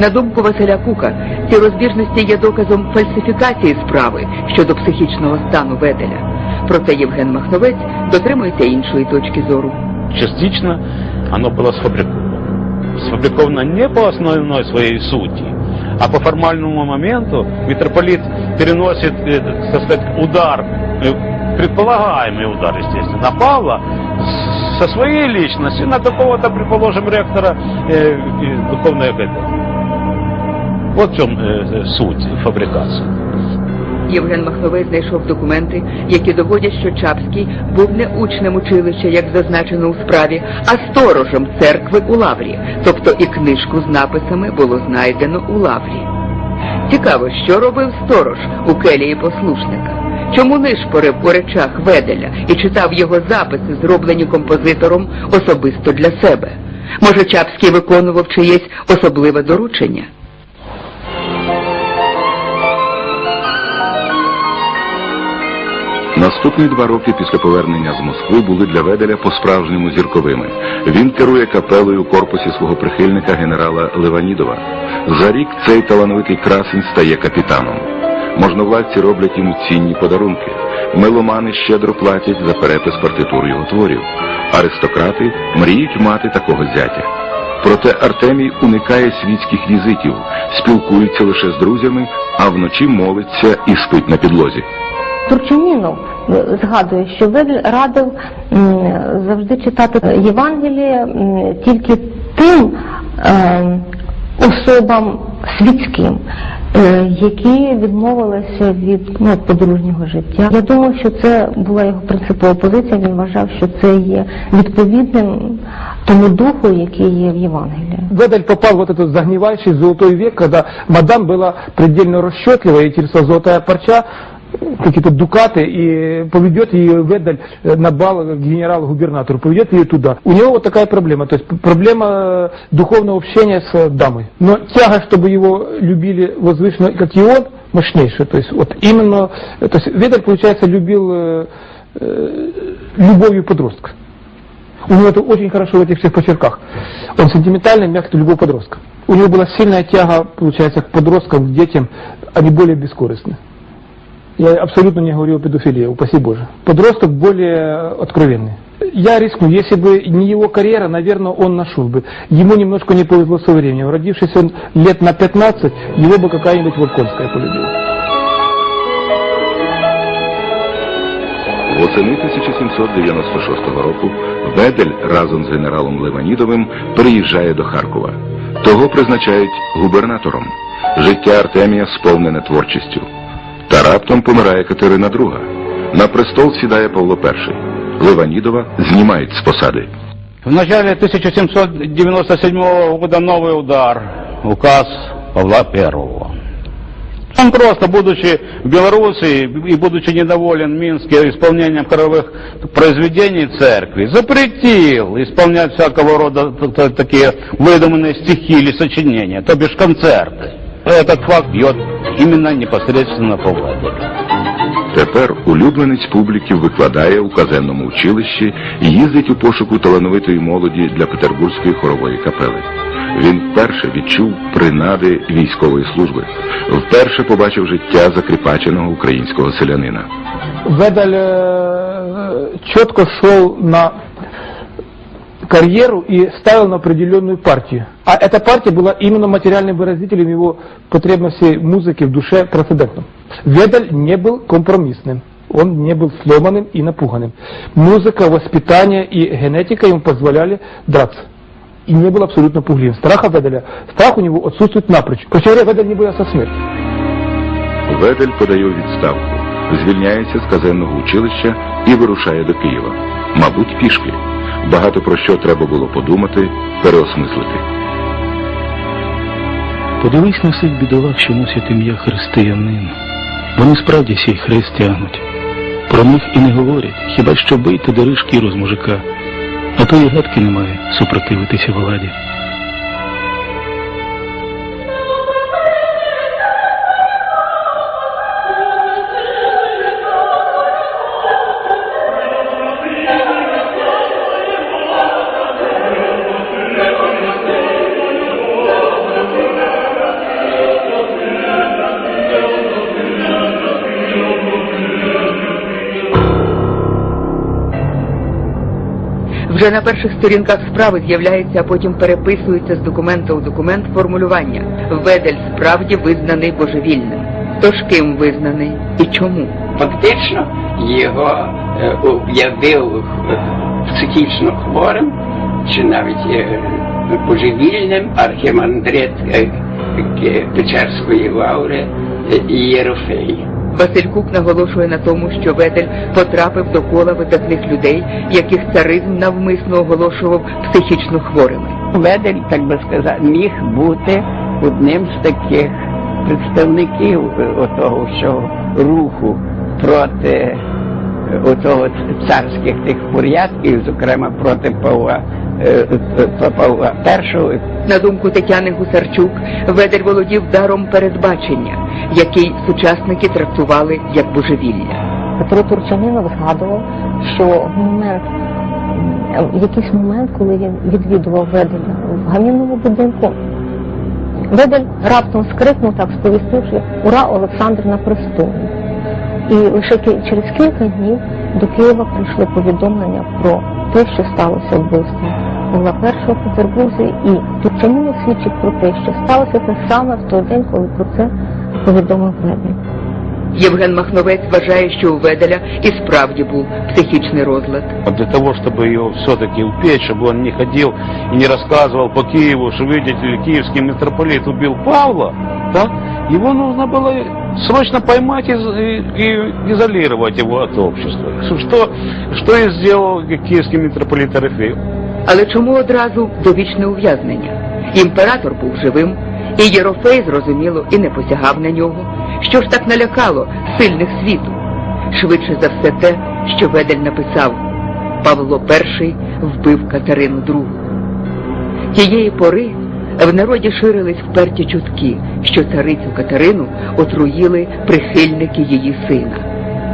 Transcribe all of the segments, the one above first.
На думку Василя Кука, ці розбіжності є доказом фальсифікації справи щодо психічного стану Веделя. Проте Євген Махновець дотримується іншої точки зору. частично оно было сфабриковано. Сфабриковано не по основной своей сути, а по формальному моменту митрополит переносит, э, так сказать, удар, э, предполагаемый удар, естественно, на Павла с- со своей личности на какого-то, предположим, ректора э, э, духовной академии. Вот в чем э, суть фабрикации. Євген Махновець знайшов документи, які доводять, що Чапський був не учнем училища, як зазначено у справі, а сторожем церкви у Лаврі, тобто і книжку з написами було знайдено у Лаврі. Цікаво, що робив сторож у келії послушника. Чому нишпорив у речах Веделя і читав його записи, зроблені композитором особисто для себе? Може, Чапський виконував чиєсь особливе доручення? Наступні два роки після повернення з Москви були для Веделя по-справжньому зірковими. Він керує капелою у корпусі свого прихильника генерала Леванідова. За рік цей талановитий красень стає капітаном. Можновладці роблять йому цінні подарунки. Меломани щедро платять за перепис партитур його творів. Аристократи мріють мати такого зятя. Проте Артемій уникає світських візитів, спілкується лише з друзями, а вночі молиться і спить на підлозі. Турчанінов е, згадує, що Ведель радив завжди читати Євангеліє тільки тим е, особам світським, е, які відмовилися від ну, подружнього життя. Я думаю, що це була його принципова позиція. Він вважав, що це є відповідним тому духу, який є в Євангелії. Ведаль попал в этот загнивающий золотой век, когда мадам была предельно расчетлива, ей интересовала золотая парча, какие-то дукаты, и поведет ее Ведаль э, на бал к генералу-губернатору, поведет ее туда. У него вот такая проблема, то есть проблема э, духовного общения с дамой. Но тяга, чтобы его любили возвышенно, как и он, мощнейшая. То есть вот именно, э, то есть Ведаль, получается, любил любовью подростка. У него это очень хорошо в этих всех почерках. Он сентиментальный, мягкий, любой подростка. У него была сильная тяга, получается, к подросткам, к детям, они более бескорыстны. Я абсолютно не говорю о педофилии, упаси Боже. Подросток более откровенный. Я рискну, если бы не его карьера, наверное, он нашел бы. Ему немножко не повезло со временем. Родившись он лет на 15, его бы какая-нибудь Волконская полюбила. Восени 1796 року Ведель разом з генералом Леванідовим переїжджає до Харкова. Того призначають губернатором. Життя Артемія сповнене творчістю. Та раптом помирає Катерина II. На престол сідає Павло І. Леванідова знімають з посади. В начале 1797 года новый удар, указ Павла Первого. Он просто, будучи в Белоруссии и будучи недоволен в Минске исполнением хоровых произведений церкви, запретил исполнять всякого рода т- т- такие выдуманные стихи или сочинения, то бишь концерты. Этот факт бьет именно непосредственно по Владимиру. Тепер улюбленець публіки викладає у казенному училищі і їздить у пошуку талановитої молоді для Петербурзької хорової капели. Він вперше відчув принади військової служби, вперше побачив життя закріпаченого українського селянина. Ведаль э, четко шел на карьеру и ставил на определенную партию. А эта партия была именно материальным выразителем его потребностей музыки в душе трансцендентном. Ведаль не был компромиссным. Он не был сломанным и напуганным. Музыка, воспитание и генетика ему позволяли драться. И не был абсолютно пугливым. Страха Ведаля, страх у него отсутствует напрочь. Короче говоря, Ведаль не боялся смерти. Ведель подає у відставку, звільняється з казенного училища і вирушає до Києва. Мабуть, пішки. Багато про що треба було подумати, переосмислити. Подивись на всіх бідолах, що носять ім'я християнин. Вони справді сій хрест тягнуть. Про них і не говорять, хіба що бий та дари шкіру з мужика. А то і гадки немає супротивитися владі. Вже на перших сторінках справи з'являється, а потім переписується з документа у документ формулювання. Ведель справді визнаний божевільним. Тож ким визнаний і чому? Фактично його е, об'явив е, психічно хворим чи навіть е, божевільним архімандрит е, К- Печерської лаври е, Єрофей. Василь Кук наголошує на тому, що Ведель потрапив до кола видатних людей, яких царизм навмисно оголошував психічно хворими. Ведель, так би сказати, міг бути одним з таких представників отого всього руху проти е, отого царських тих порядків, зокрема проти Павла, е, е, Павла І. На думку Тетяни Гусарчук, Ведель володів даром передбачення, який сучасники трактували як божевілля. Петро Турчанинов згадував, що в момент, в якийсь момент, коли він відвідував Веделя в гамінному будинку, Ведель раптом скрикнув, так сповістивши Ура Олександр на престолі. І лише через кілька днів до Києва прийшли повідомлення про те, що сталося вбивство Павла І в Петербурзі, і Турчанинов свідчить про те, що сталося те саме в той день, коли про це повідомив Ведель. Євген Махновець вважає, що у Веделя і справді був психічний розлад. А для того, чтобы его все-таки упечь, чтобы он не ходил и не рассказывал по Киеву, что, видите ли, киевский митрополит убил Павла, да, его нужно было срочно поймать и, и- и изолировать его от общества. Что, что и сделал киевский митрополит Арефей. Але чому одразу довічне ув'язнення? Імператор був живим, і Єрофей, зрозуміло, і не посягав на нього. Що ж так налякало сильних світу? Швидше за все те, що Ведель написав Павло І вбив Катерину II. Тієї пори в народі ширились вперті чутки, що царицю Катерину отруїли прихильники її сина,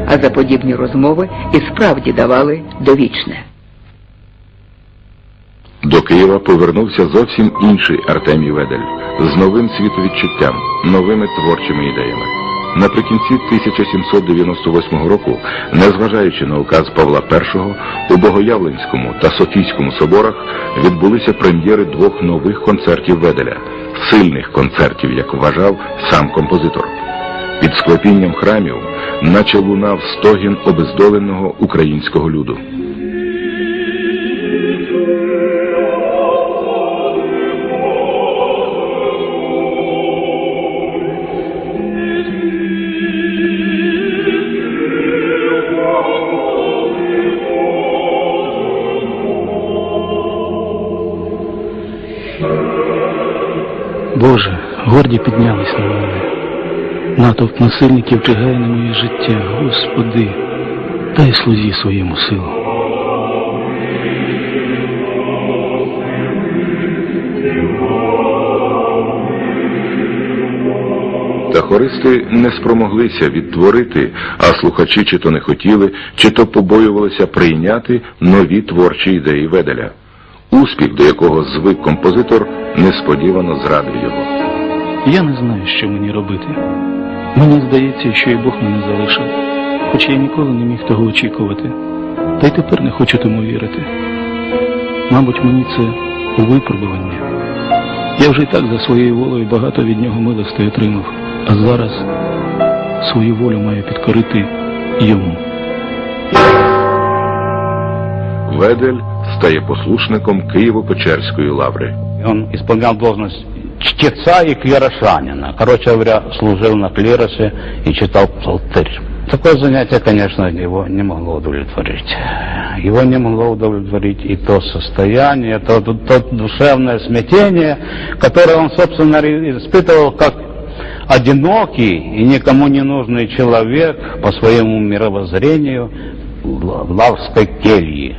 а за подібні розмови і справді давали довічне. До Києва повернувся зовсім інший Артемій Ведель з новим світовідчуттям, новими творчими ідеями. Наприкінці 1798 року, незважаючи на указ Павла І, у Богоявленському та Софійському соборах відбулися прем'єри двох нових концертів Веделя, сильних концертів, як вважав сам композитор. Під склепінням храмів, наче лунав стогін обездоленого українського люду. Боже, горді піднялись на мене. Натовп насильників чигає на моє життя. Господи, дай слузі своєму силу. Та хористи не спромоглися відтворити, а слухачі чи то не хотіли, чи то побоювалися прийняти нові творчі ідеї Веделя. Успіх, до якого звик композитор, несподівано зрадив його. Я не знаю, що мені робити. Мені здається, що і Бог мене залишив, хоч я ніколи не міг того очікувати. Та й тепер не хочу тому вірити. Мабуть, мені це випробування. Я вже й так за своєю волею багато від нього милостей отримав, а зараз свою волю маю підкорити йому. Ведель стає послушником Києво-Печерської лаври. Он исполнял должность чтеца и клерошанина. Короче говоря, служил на клиросе и читал псалтырь. Такое занятие, конечно, его не могло удовлетворить. Его не могло удовлетворить и то состояние, то, то, то душевное смятение, которое он, собственно, ре- испытывал как одинокий и никому не нужный человек по своему мировоззрению в Ла- в Лавской келье.